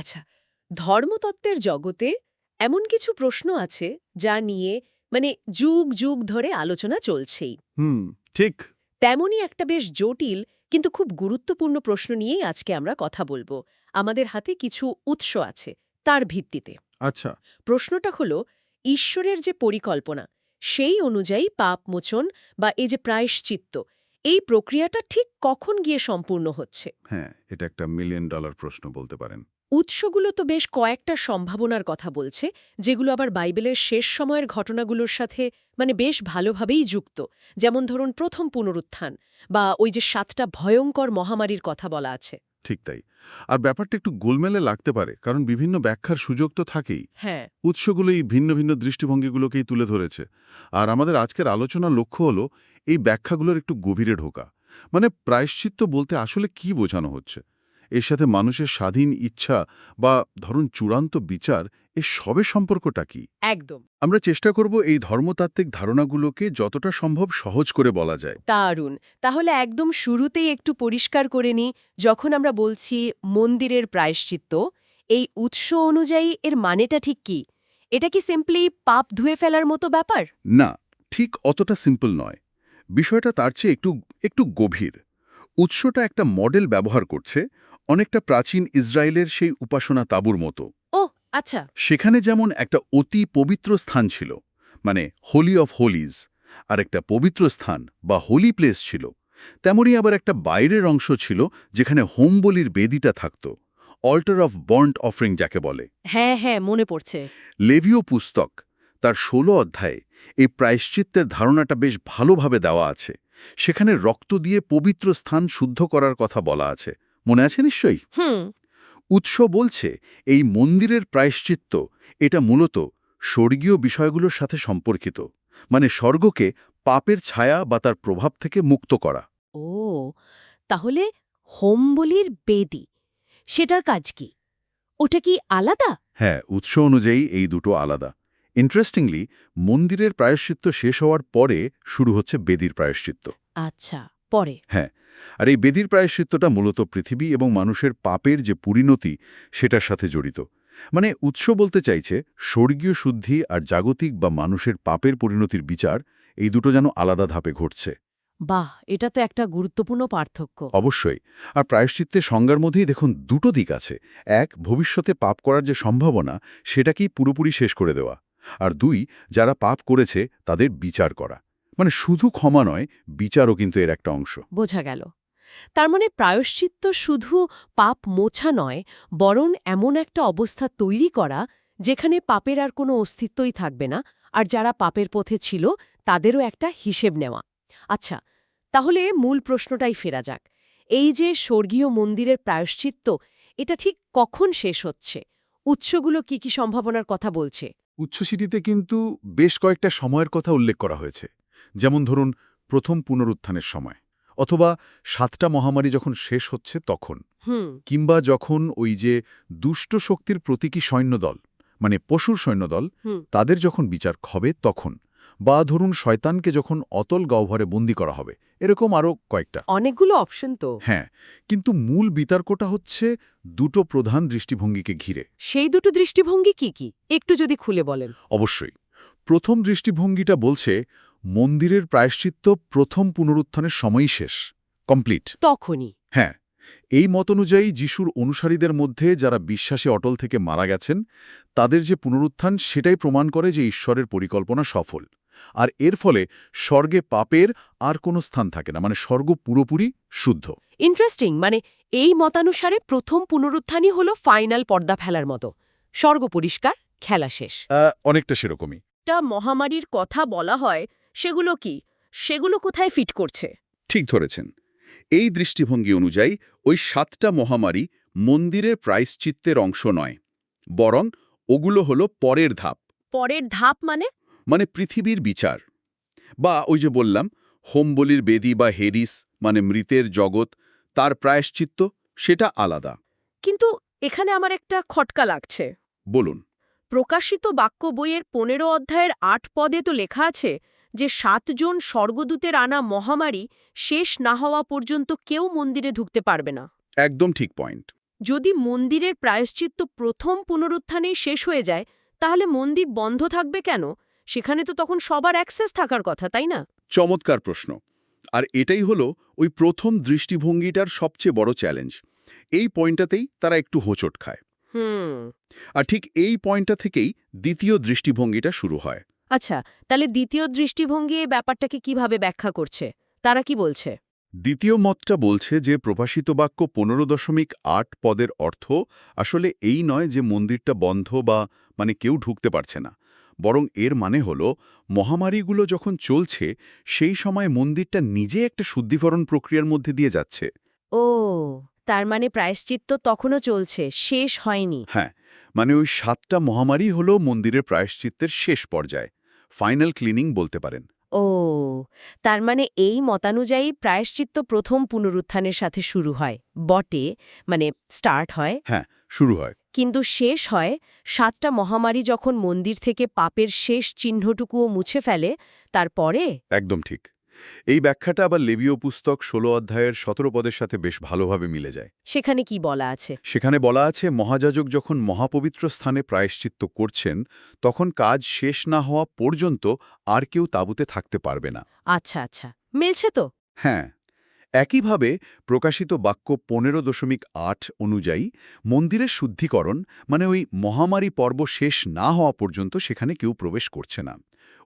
আচ্ছা ধর্মতত্ত্বের জগতে এমন কিছু প্রশ্ন আছে যা নিয়ে মানে যুগ যুগ ধরে আলোচনা চলছেই। হুম ঠিক। তেমনই একটা বেশ জটিল কিন্তু খুব গুরুত্বপূর্ণ প্রশ্ন নিয়েই আজকে আমরা কথা বলব। আমাদের হাতে কিছু উৎস আছে তার ভিত্তিতে। আচ্ছা। প্রশ্নটা হলো ঈশ্বরের যে পরিকল্পনা সেই অনুযায়ী পাপ মোচন বা এই যে প্রায়শ্চিত্ত এই প্রক্রিয়াটা ঠিক কখন গিয়ে সম্পূর্ণ হচ্ছে? হ্যাঁ এটা একটা মিলিয়ন ডলার প্রশ্ন বলতে পারেন। উৎসগুলো তো বেশ কয়েকটা সম্ভাবনার কথা বলছে যেগুলো আবার বাইবেলের শেষ সময়ের ঘটনাগুলোর সাথে মানে বেশ ভালোভাবেই যুক্ত। যেমন ধরুন প্রথম পুনরুত্থান বা ওই যে সাতটা ভয়ঙ্কর মহামারীর কথা বলা আছে। ঠিক তাই। আর ব্যাপারটা একটু গোলমেলে লাগতে পারে কারণ বিভিন্ন ব্যাখ্যার সুযোগ তো থাকেই। হ্যাঁ। উৎসগুলোই ভিন্ন ভিন্ন দৃষ্টিভঙ্গিগুলোকেই তুলে ধরেছে। আর আমাদের আজকের আলোচনার লক্ষ্য হলো এই ব্যাখ্যাগুলোর একটু গভীরে ঢোকা। মানে প্রায়শ্চিত্ত বলতে আসলে কি বোঝানো হচ্ছে? এর সাথে মানুষের স্বাধীন ইচ্ছা বা ধরুন চূড়ান্ত বিচার এর সবের সম্পর্কটা কি? একদম। আমরা চেষ্টা করব এই ধর্মতাত্ত্বিক ধারণাগুলোকে যতটা সম্ভব সহজ করে বলা যায়। দারুণ। তাহলে একদম শুরুতেই একটু পরিষ্কার করে নিই যখন আমরা বলছি মন্দিরের প্রায়শ্চিত্ত এই উৎস অনুযায়ী এর মানেটা ঠিক কি? এটা কি সিম্পলি পাপ ধুয়ে ফেলার মতো ব্যাপার? না ঠিক অতটা সিম্পল নয়। বিষয়টা তার চেয়ে একটু একটু গভীর। উৎসটা একটা মডেল ব্যবহার করছে অনেকটা প্রাচীন ইসরায়েলের সেই উপাসনা তাঁবুর মতো। ও আচ্ছা। সেখানে যেমন একটা অতি পবিত্র স্থান ছিল মানে হোলি অফ হোলিজ আর একটা পবিত্র স্থান বা হোলি প্লেস ছিল তেমনই আবার একটা বাইরের অংশ ছিল যেখানে হোম বলির বেদিটা থাকত অল্টার অফ বন্ড অফরিং যাকে বলে। হ্যাঁ হ্যাঁ মনে পড়ছে। লেভিও পুস্তক তার ষোলো অধ্যায়ে এই প্রায়শ্চিত্তের ধারণাটা বেশ ভালোভাবে দেওয়া আছে। সেখানে রক্ত দিয়ে পবিত্র স্থান শুদ্ধ করার কথা বলা আছে। মনে আছে নিশ্চয়ই? হুম। উৎস বলছে এই মন্দিরের প্রায়শ্চিত্ত এটা মূলত স্বর্গীয় বিষয়গুলোর সাথে সম্পর্কিত মানে স্বর্গকে পাপের ছায়া বা তার প্রভাব থেকে মুক্ত করা। ও তাহলে হোম বলির বেদি সেটার কাজ কি? ওটা কি আলাদা? হ্যাঁ উৎস অনুযায়ী এই দুটো আলাদা। ইন্টারেস্টিংলি মন্দিরের প্রায়শ্চিত্ত শেষ হওয়ার পরে শুরু হচ্ছে বেদির প্রায়শ্চিত্ত। আচ্ছা। পরে। হ্যাঁ আর এই বেদির প্রায়শ্চিত্তটা মূলত পৃথিবী এবং মানুষের পাপের যে পরিণতি সেটার সাথে জড়িত। মানে উৎস বলতে চাইছে স্বর্গীয় শুদ্ধি আর জাগতিক বা মানুষের পাপের পরিণতির বিচার এই দুটো যেন আলাদা ধাপে ঘটছে। বাহ এটা তো একটা গুরুত্বপূর্ণ পার্থক্য। অবশ্যই আর প্রায়শ্চিত্তের সংজ্ঞার মধ্যেই দেখুন দুটো দিক আছে। এক ভবিষ্যতে পাপ করার যে সম্ভাবনা সেটাকেই পুরোপুরি শেষ করে দেওয়া। আর দুই যারা পাপ করেছে তাদের বিচার করা। মানে শুধু ক্ষমা নয় বিচারও কিন্তু এর একটা অংশ। বোঝা গেল। তার মানে প্রায়শ্চিত্ত শুধু পাপ মোছা নয় বরং এমন একটা অবস্থা তৈরি করা যেখানে পাপের আর কোনো অস্তিত্বই থাকবে না আর যারা পাপের পথে ছিল তাদেরও একটা হিসেব নেওয়া। আচ্ছা তাহলে মূল প্রশ্নটাই ফেরা যাক। এই যে স্বর্গীয় মন্দিরের প্রায়শ্চিত্ত এটা ঠিক কখন শেষ হচ্ছে? উৎসগুলো কি কি সম্ভাবনার কথা বলছে? উচ্ছসিটিতে কিন্তু বেশ কয়েকটা সময়ের কথা উল্লেখ করা হয়েছে। যেমন ধরুন প্রথম পুনরুত্থানের সময় অথবা সাতটা মহামারী যখন শেষ হচ্ছে তখন কিংবা যখন ওই যে দুষ্ট শক্তির প্রতীকী সৈন্যদল মানে পশুর সৈন্যদল তাদের যখন বিচার হবে তখন বা ধরুন শয়তানকে যখন অতল গহ্বরে বন্দি করা হবে এরকম আরও কয়েকটা। অনেকগুলো অপশন তো। হ্যাঁ কিন্তু মূল বিতর্কটা হচ্ছে দুটো প্রধান দৃষ্টিভঙ্গিকে ঘিরে। সেই দুটো দৃষ্টিভঙ্গি কি কি? একটু যদি খুলে বলেন। অবশ্যই প্রথম দৃষ্টিভঙ্গিটা বলছে মন্দিরের প্রায়শ্চিত্ত প্রথম পুনরুত্থানের সময়ই শেষ কমপ্লিট তখনই। হ্যাঁ এই মত অনুযায়ী যিশুর অনুসারীদের মধ্যে যারা বিশ্বাসে অটল থেকে মারা গেছেন তাদের যে পুনরুত্থান সেটাই প্রমাণ করে যে ঈশ্বরের পরিকল্পনা সফল। আর এর ফলে স্বর্গে পাপের আর কোনো স্থান থাকে না মানে স্বর্গ পুরোপুরি শুদ্ধ। ইন্টারেস্টিং মানে এই মতানুসারে প্রথম পুনরুত্থানই হল ফাইনাল পর্দা ফেলার মতো। স্বর্গ পরিষ্কার খেলা শেষ। অনেকটা সেরকমই। মহামারীর কথা বলা হয় সেগুলো কি? সেগুলো কোথায় ফিট করছে? ঠিক ধরেছেন। এই দৃষ্টিভঙ্গি অনুযায়ী ওই সাতটা মহামারী মন্দিরের প্রায়শ্চিত্তের অংশ নয় বরং ওগুলো হলো পরের ধাপ। পরের ধাপ মানে? মানে পৃথিবীর বিচার। বা ওই যে বললাম হোমবলির বেদি বা হেরিস মানে মৃতের জগৎ তার প্রায়শ্চিত্ত সেটা আলাদা। কিন্তু এখানে আমার একটা খটকা লাগছে। বলুন। প্রকাশিত বাক্য বইয়ের পনেরো অধ্যায়ের আট পদে তো লেখা আছে যে সাতজন স্বর্গদূতের আনা মহামারী শেষ না হওয়া পর্যন্ত কেউ মন্দিরে ঢুকতে পারবে না। একদম ঠিক পয়েন্ট। যদি মন্দিরের প্রায়শ্চিত্ত প্রথম পুনরুত্থানেই শেষ হয়ে যায় তাহলে মন্দির বন্ধ থাকবে কেন? সেখানে তো তখন সবার অ্যাক্সেস থাকার কথা তাই না? চমৎকার প্রশ্ন। আর এটাই হলো ওই প্রথম দৃষ্টিভঙ্গিটার সবচেয়ে বড় চ্যালেঞ্জ। এই পয়েন্টটাতেই তারা একটু হোঁচট খায়। হুম। আর ঠিক এই পয়েন্টটা থেকেই দ্বিতীয় দৃষ্টিভঙ্গিটা শুরু হয়। আচ্ছা তাহলে দ্বিতীয় দৃষ্টিভঙ্গি এই ব্যাপারটাকে কীভাবে ব্যাখ্যা করছে? তারা কি বলছে? দ্বিতীয় মতটা বলছে যে প্রভাষিত বাক্য পনেরো দশমিক আট পদের অর্থ আসলে এই নয় যে মন্দিরটা বন্ধ বা মানে কেউ ঢুকতে পারছে না। বরং এর মানে হল মহামারীগুলো যখন চলছে সেই সময় মন্দিরটা নিজে একটা শুদ্ধিকরণ প্রক্রিয়ার মধ্যে দিয়ে যাচ্ছে। ও তার মানে প্রায়শ্চিত্ত তখনও চলছে শেষ হয়নি। হ্যাঁ মানে ওই সাতটা মহামারী হল মন্দিরের প্রায়শ্চিত্তের শেষ পর্যায়। ফাইনাল ক্লিনিং বলতে পারেন। ও তার মানে এই মতানুযায়ী প্রায়শ্চিত্ত প্রথম পুনরুত্থানের সাথে শুরু হয়। বটে মানে স্টার্ট হয়। হ্যাঁ শুরু হয়। কিন্তু শেষ হয় সাতটা মহামারী যখন মন্দির থেকে পাপের শেষ চিহ্নটুকুও মুছে ফেলে তারপরে? একদম ঠিক। এই ব্যাখ্যাটা আবার লেবীয় পুস্তক ষোলো অধ্যায়ের সতেরো পদের সাথে বেশ ভালোভাবে মিলে যায়। সেখানে কি বলা আছে? সেখানে বলা আছে মহাযাজক যখন মহাপবিত্র স্থানে প্রায়শ্চিত্ত করছেন তখন কাজ শেষ না হওয়া পর্যন্ত আর কেউ তাঁবুতে থাকতে পারবে না। আচ্ছা আচ্ছা। মিলছে তো? হ্যাঁ। একইভাবে প্রকাশিত বাক্য পনেরো দশমিক আট অনুযায়ী মন্দিরের শুদ্ধিকরণ মানে ওই মহামারী পর্ব শেষ না হওয়া পর্যন্ত সেখানে কেউ প্রবেশ করছে না।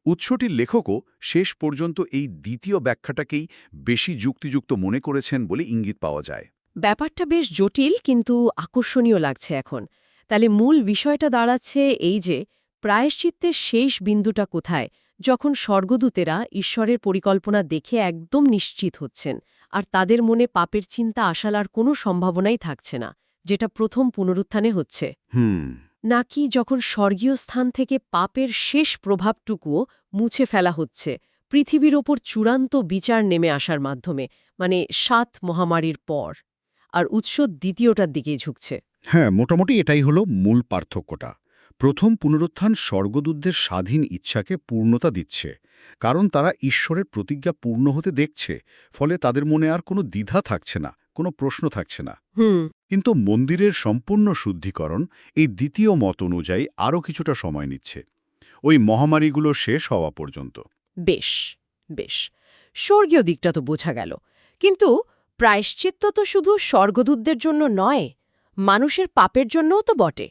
উৎসটির লেখকও শেষ পর্যন্ত এই দ্বিতীয় ব্যাখ্যাটাকেই বেশি যুক্তিযুক্ত মনে করেছেন বলে ইঙ্গিত পাওয়া যায়। ব্যাপারটা বেশ জটিল কিন্তু আকর্ষণীয় লাগছে এখন। তাহলে মূল বিষয়টা দাঁড়াচ্ছে এই যে প্রায়শ্চিত্তের শেষ বিন্দুটা কোথায় যখন স্বর্গদূতেরা ঈশ্বরের পরিকল্পনা দেখে একদম নিশ্চিত হচ্ছেন আর তাদের মনে পাপের চিন্তা আসার আর কোনো সম্ভাবনাই থাকছে না যেটা প্রথম পুনরুত্থানে হচ্ছে। হুম। নাকি যখন স্বর্গীয় স্থান থেকে পাপের শেষ প্রভাবটুকুও মুছে ফেলা হচ্ছে, পৃথিবীর ওপর চূড়ান্ত বিচার নেমে আসার মাধ্যমে মানে সাত মহামারীর পর। আর উৎস দ্বিতীয়টার দিকেই ঝুঁকছে। হ্যাঁ মোটামুটি এটাই হলো মূল পার্থক্যটা। প্রথম পুনরুত্থান স্বর্গদূতদের স্বাধীন ইচ্ছাকে পূর্ণতা দিচ্ছে, কারণ তারা ঈশ্বরের প্রতিজ্ঞা পূর্ণ হতে দেখছে, ফলে তাদের মনে আর কোনো দ্বিধা থাকছে না। কোনো প্রশ্ন থাকছে না। কিন্তু মন্দিরের সম্পূর্ণ শুদ্ধিকরণ এই দ্বিতীয় মত অনুযায়ী আরও কিছুটা সময় নিচ্ছে। ওই মহামারীগুলো শেষ হওয়া পর্যন্ত। বেশ বেশ। স্বর্গীয় দিকটা তো বোঝা গেল। কিন্তু প্রায়শ্চিত্ত তো শুধু স্বর্গদূতদের জন্য নয় মানুষের পাপের জন্যও তো বটে।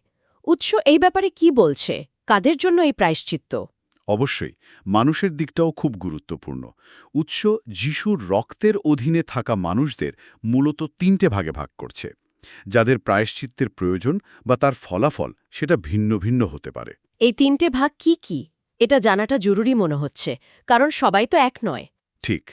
উৎস এই ব্যাপারে কি বলছে? কাদের জন্য এই প্রায়শ্চিত্ত? অবশ্যই মানুষের দিকটাও খুব গুরুত্বপূর্ণ। উৎস যিশুর রক্তের অধীনে থাকা মানুষদের মূলত তিনটে ভাগে ভাগ করছে। যাদের প্রায়শ্চিত্তের প্রয়োজন বা তার ফলাফল সেটা ভিন্ন ভিন্ন হতে পারে। এই তিনটে ভাগ কি কি? এটা জানাটা জরুরি মনে হচ্ছে কারণ সবাই তো এক নয়। ঠিক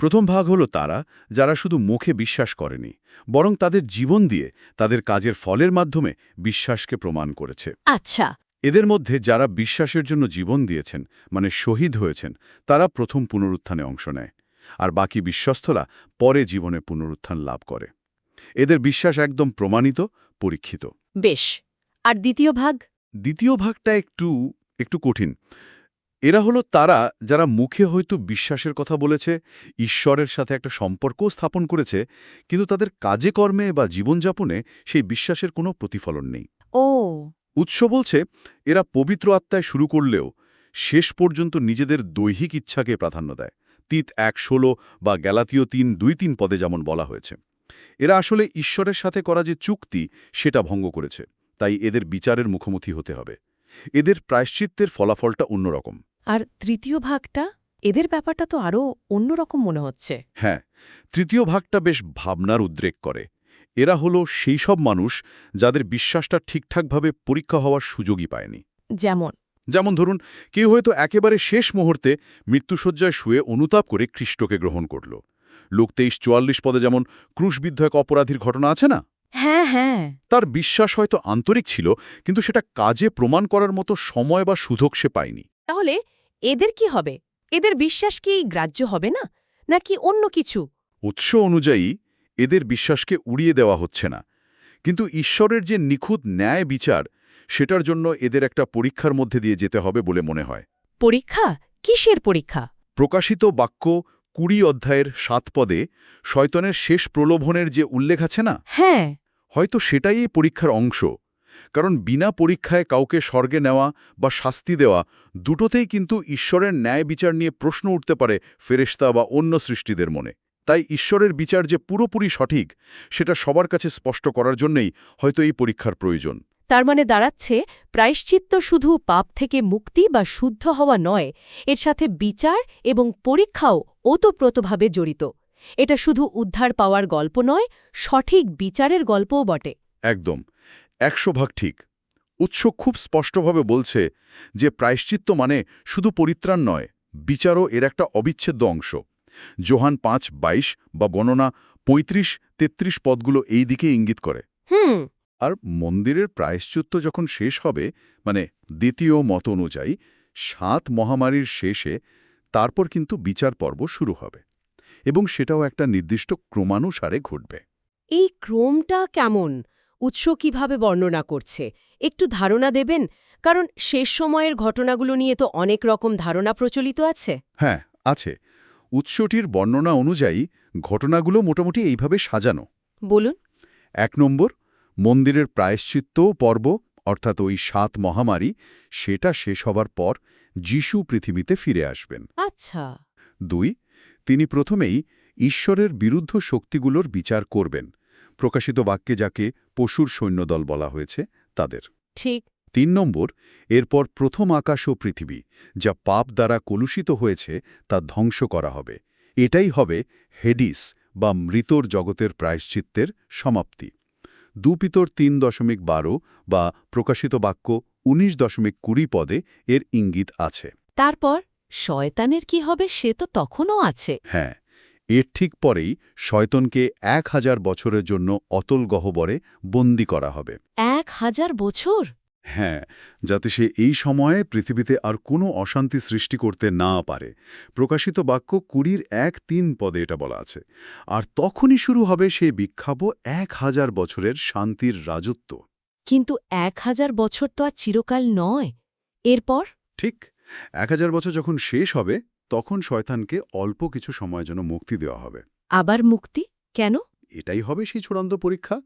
প্রথম ভাগ হলো তারা যারা শুধু মুখে বিশ্বাস করেনি বরং তাদের জীবন দিয়ে তাদের কাজের ফলের মাধ্যমে বিশ্বাসকে প্রমাণ করেছে। আচ্ছা এদের মধ্যে যারা বিশ্বাসের জন্য জীবন দিয়েছেন মানে শহীদ হয়েছেন তারা প্রথম পুনরুত্থানে অংশ নেয় আর বাকি বিশ্বস্তলা পরে জীবনে পুনরুত্থান লাভ করে। এদের বিশ্বাস একদম প্রমাণিত পরীক্ষিত। বেশ আর দ্বিতীয় ভাগ? দ্বিতীয় ভাগটা একটু একটু কঠিন। এরা হলো তারা যারা মুখে হয়তো বিশ্বাসের কথা বলেছে ঈশ্বরের সাথে একটা সম্পর্কও স্থাপন করেছে কিন্তু তাদের কাজে কর্মে বা জীবনযাপনে সেই বিশ্বাসের কোনো প্রতিফলন নেই। ও উৎস বলছে এরা পবিত্র আত্মায় শুরু করলেও শেষ পর্যন্ত নিজেদের দৈহিক ইচ্ছাকে প্রাধান্য দেয়। তিত এক ষোলো বা গ্যালাতীয় তিন দুই তিন পদে যেমন বলা হয়েছে। এরা আসলে ঈশ্বরের সাথে করা যে চুক্তি সেটা ভঙ্গ করেছে। তাই এদের বিচারের মুখোমুখি হতে হবে। এদের প্রায়শ্চিত্তের ফলাফলটা অন্যরকম। আর তৃতীয় ভাগটা? এদের ব্যাপারটা তো আরও অন্যরকম মনে হচ্ছে। হ্যাঁ তৃতীয় ভাগটা বেশ ভাবনার উদ্রেক করে। এরা হলো সেই সব মানুষ যাদের বিশ্বাসটা ঠিকঠাকভাবে পরীক্ষা হওয়ার সুযোগই পায়নি। যেমন? যেমন ধরুন কেউ হয়তো একেবারে শেষ মুহূর্তে মৃত্যুসজ্জায় শুয়ে অনুতাপ করে খ্রিস্টকে গ্রহণ করল। লোক তেইশ চুয়াল্লিশ পদে যেমন ক্রুশবিদ্ধ এক অপরাধীর ঘটনা আছে না? হ্যাঁ হ্যাঁ। তার বিশ্বাস হয়তো আন্তরিক ছিল কিন্তু সেটা কাজে প্রমাণ করার মতো সময় বা সুযোগ সে পায়নি। তাহলে এদের কি হবে? এদের বিশ্বাস কি গ্রাহ্য হবে না? নাকি অন্য কিছু? উৎস অনুযায়ী এদের বিশ্বাসকে উড়িয়ে দেওয়া হচ্ছে না। কিন্তু ঈশ্বরের যে নিখুঁত ন্যায় বিচার সেটার জন্য এদের একটা পরীক্ষার মধ্যে দিয়ে যেতে হবে বলে মনে হয়। পরীক্ষা? কিসের পরীক্ষা? প্রকাশিত বাক্য কুড়ি অধ্যায়ের সাত পদে শয়তনের শেষ প্রলোভনের যে উল্লেখ আছে না? হ্যাঁ। হয়তো সেটাই এই পরীক্ষার অংশ। কারণ বিনা পরীক্ষায় কাউকে স্বর্গে নেওয়া বা শাস্তি দেওয়া দুটোতেই কিন্তু ঈশ্বরের ন্যায় বিচার নিয়ে প্রশ্ন উঠতে পারে ফেরেশতা বা অন্য সৃষ্টিদের মনে। তাই ঈশ্বরের বিচার যে পুরোপুরি সঠিক সেটা সবার কাছে স্পষ্ট করার জন্যই হয়তো এই পরীক্ষার প্রয়োজন। তার মানে দাঁড়াচ্ছে প্রায়শ্চিত্ত শুধু পাপ থেকে মুক্তি বা শুদ্ধ হওয়া নয় এর সাথে বিচার এবং পরীক্ষাও ওতপ্রোতভাবে জড়িত। এটা শুধু উদ্ধার পাওয়ার গল্প নয় সঠিক বিচারের গল্পও বটে। একদম। একশো ভাগ ঠিক। উৎস খুব স্পষ্টভাবে বলছে যে প্রায়শ্চিত্ত মানে শুধু পরিত্রাণ নয় বিচারও এর একটা অবিচ্ছেদ্য অংশ। জোহান পাঁচ বাইশ বা গণনা পঁয়ত্রিশ তেত্রিশ পদগুলো এই দিকে ইঙ্গিত করে। হুম। আর মন্দিরের প্রায়শ্চিত্ত যখন শেষ হবে মানে দ্বিতীয় মত অনুযায়ী সাত মহামারীর শেষে তারপর কিন্তু বিচার পর্ব শুরু হবে এবং সেটাও একটা নির্দিষ্ট ক্রমানুসারে ঘটবে। এই ক্রমটা কেমন? উৎস কীভাবে বর্ণনা করছে? একটু ধারণা দেবেন? কারণ শেষ সময়ের ঘটনাগুলো নিয়ে তো অনেক রকম ধারণা প্রচলিত আছে। হ্যাঁ আছে। উৎসটির বর্ণনা অনুযায়ী ঘটনাগুলো মোটামুটি এইভাবে সাজানো। বলুন। এক নম্বর মন্দিরের প্রায়শ্চিত্ত পর্ব অর্থাৎ ওই সাত মহামারী সেটা শেষ হবার পর যিশু পৃথিবীতে ফিরে আসবেন। আচ্ছা। দুই তিনি প্রথমেই ঈশ্বরের বিরুদ্ধ শক্তিগুলোর বিচার করবেন প্রকাশিত বাক্যে যাকে পশুর সৈন্যদল বলা হয়েছে তাদের। ঠিক। তিন নম্বর এরপর প্রথম আকাশ ও পৃথিবী যা পাপ দ্বারা কলুষিত হয়েছে তা ধ্বংস করা হবে। এটাই হবে হেডিস বা মৃতর জগতের প্রায়শ্চিত্তের সমাপ্তি। দুপিতর তিন দশমিক বারো বা প্রকাশিত বাক্য ১৯ দশমিক কুড়ি পদে এর ইঙ্গিত আছে। তারপর শয়তানের কি হবে সে তো তখনও আছে। হ্যাঁ এর ঠিক পরেই শয়তনকে এক হাজার বছরের জন্য অতল গহ্বরে বন্দি করা হবে। এক হাজার বছর? হ্যাঁ যাতে সে এই সময়ে পৃথিবীতে আর কোনো অশান্তি সৃষ্টি করতে না পারে। প্রকাশিত বাক্য কুড়ির এক তিন পদে এটা বলা আছে। আর তখনই শুরু হবে সে বিখ্যাত এক হাজার বছরের শান্তির রাজত্ব। কিন্তু এক হাজার বছর তো আর চিরকাল নয়। এরপর? ঠিক এক হাজার বছর যখন শেষ হবে তখন শয়তানকে অল্প কিছু সময়ের জন্য মুক্তি দেওয়া হবে। আবার মুক্তি? কেন? এটাই হবে সেই চূড়ান্ত পরীক্ষা।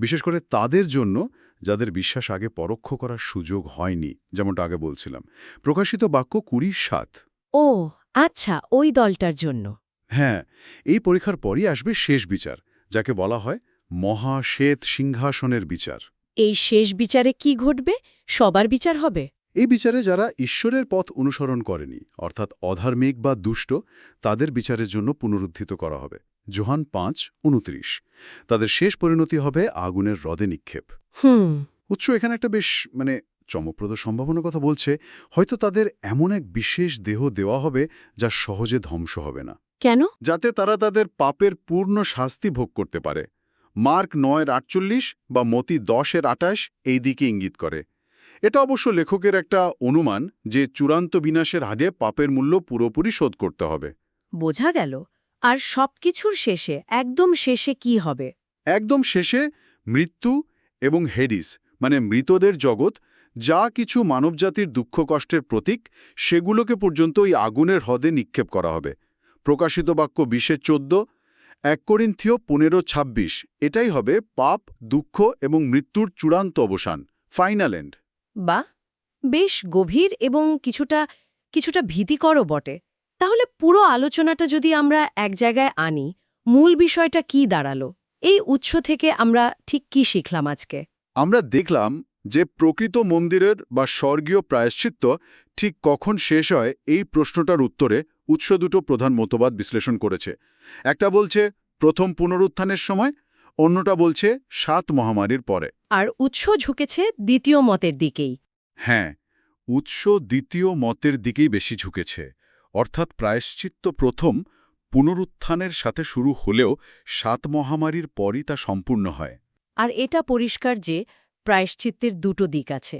বিশেষ করে তাদের জন্য যাদের বিশ্বাস আগে পরোক্ষ করার সুযোগ হয়নি যেমনটা আগে বলছিলাম। প্রকাশিত বাক্য কুড়ি সাত। ও আচ্ছা ওই দলটার জন্য। হ্যাঁ এই পরীক্ষার পরই আসবে শেষ বিচার যাকে বলা হয় মহাশ্বেত সিংহাসনের বিচার। এই শেষ বিচারে কি ঘটবে? সবার বিচার হবে? এই বিচারে যারা ঈশ্বরের পথ অনুসরণ করেনি অর্থাৎ অধার্মিক বা দুষ্ট তাদের বিচারের জন্য পুনরুদ্ধিত করা হবে। জোহান পাঁচ উনত্রিশ। তাদের শেষ পরিণতি হবে আগুনের হ্রদে নিক্ষেপ। হুম। উৎস এখানে একটা বেশ মানে চমকপ্রদ সম্ভাবনার কথা বলছে। হয়তো তাদের এমন এক বিশেষ দেহ দেওয়া হবে যা সহজে ধ্বংস হবে না। কেন? যাতে তারা তাদের পাপের পূর্ণ শাস্তি ভোগ করতে পারে। মার্ক নয়ের আটচল্লিশ বা মতি দশের আটাশ এই দিকে ইঙ্গিত করে। এটা অবশ্য লেখকের একটা অনুমান যে চূড়ান্ত বিনাশের আগে পাপের মূল্য পুরোপুরি শোধ করতে হবে। বোঝা গেল। আর সবকিছুর শেষে একদম শেষে কি হবে? একদম শেষে মৃত্যু এবং হেডিস মানে মৃতদের জগৎ যা কিছু মানবজাতির দুঃখ কষ্টের প্রতীক সেগুলোকে পর্যন্ত ওই আগুনের হ্রদে নিক্ষেপ করা হবে। প্রকাশিত বাক্য বিশে চোদ্দ এক করিন্থীয় পনেরো ছাব্বিশ এটাই হবে পাপ দুঃখ এবং মৃত্যুর চূড়ান্ত অবসান ফাইনাল এন্ড। বা বেশ গভীর এবং কিছুটা কিছুটা ভীতিকরও বটে। তাহলে পুরো আলোচনাটা যদি আমরা এক জায়গায় আনি মূল বিষয়টা কি দাঁড়াল? এই উৎস থেকে আমরা ঠিক কি শিখলাম আজকে? আমরা দেখলাম যে প্রকৃত মন্দিরের বা স্বর্গীয় প্রায়শ্চিত্ত ঠিক কখন শেষ হয় এই প্রশ্নটার উত্তরে উৎস দুটো প্রধান মতবাদ বিশ্লেষণ করেছে। একটা বলছে প্রথম পুনরুত্থানের সময় অন্যটা বলছে সাত মহামারীর পরে। আর উৎস ঝুঁকেছে দ্বিতীয় মতের দিকেই। হ্যাঁ উৎস দ্বিতীয় মতের দিকেই বেশি ঝুঁকেছে। অর্থাৎ প্রায়শ্চিত্ত প্রথম পুনরুত্থানের সাথে শুরু হলেও সাত মহামারীর পরই তা সম্পূর্ণ হয়। আর এটা পরিষ্কার যে প্রায়শ্চিত্তের দুটো দিক আছে।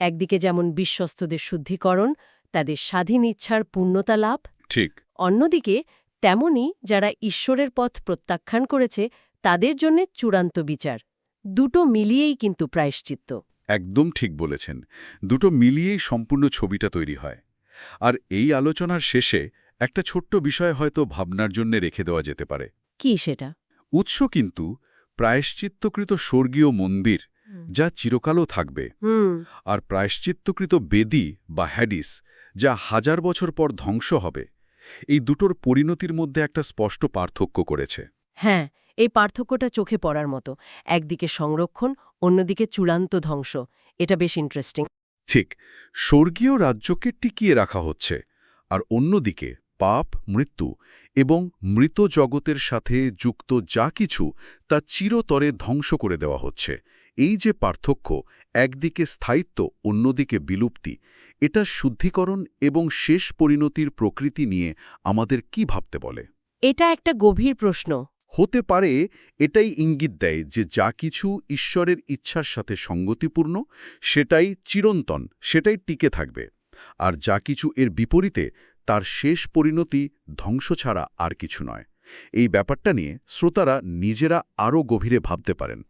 একদিকে যেমন বিশ্বস্তদের শুদ্ধিকরণ তাদের স্বাধীন ইচ্ছার পূর্ণতা লাভ। ঠিক। অন্যদিকে তেমনি যারা ঈশ্বরের পথ প্রত্যাখ্যান করেছে তাদের জন্য চূড়ান্ত বিচার। দুটো মিলিয়েই কিন্তু প্রায়শ্চিত্ত। একদম ঠিক বলেছেন। দুটো মিলিয়েই সম্পূর্ণ ছবিটা তৈরি হয়। আর এই আলোচনার শেষে একটা ছোট্ট বিষয় হয়তো ভাবনার জন্য রেখে দেওয়া যেতে পারে। কি সেটা? উৎস কিন্তু প্রায়শ্চিত্তকৃত স্বর্গীয় মন্দির যা চিরকালও থাকবে আর প্রায়শ্চিত্তকৃত বেদি বা হ্যাডিস যা হাজার বছর পর ধ্বংস হবে এই দুটোর পরিণতির মধ্যে একটা স্পষ্ট পার্থক্য করেছে। হ্যাঁ এই পার্থক্যটা চোখে পড়ার মতো। একদিকে সংরক্ষণ অন্যদিকে চূড়ান্ত ধ্বংস। এটা বেশ ইন্টারেস্টিং ঠিক, স্বর্গীয় রাজ্যকে টিকিয়ে রাখা হচ্ছে, আর অন্যদিকে পাপ, মৃত্যু এবং মৃত জগতের সাথে যুক্ত যা কিছু তা চিরতরে ধ্বংস করে দেওয়া হচ্ছে। এই যে পার্থক্য, একদিকে স্থায়িত্ব, অন্যদিকে বিলুপ্তি, এটা শুদ্ধিকরণ এবং শেষ পরিণতির প্রকৃতি নিয়ে আমাদের কি ভাবতে বলে? এটা একটা গভীর প্রশ্ন। হতে পারে এটাই ইঙ্গিত দেয় যে যা কিছু ঈশ্বরের ইচ্ছার সাথে সঙ্গতিপূর্ণ, সেটাই চিরন্তন, সেটাই টিকে থাকবে। আর যা কিছু এর বিপরীতে, তার শেষ পরিণতি ধ্বংস ছাড়া আর কিছু নয়। এই ব্যাপারটা নিয়ে শ্রোতারা নিজেরা আরও গভীরে ভাবতে পারেন।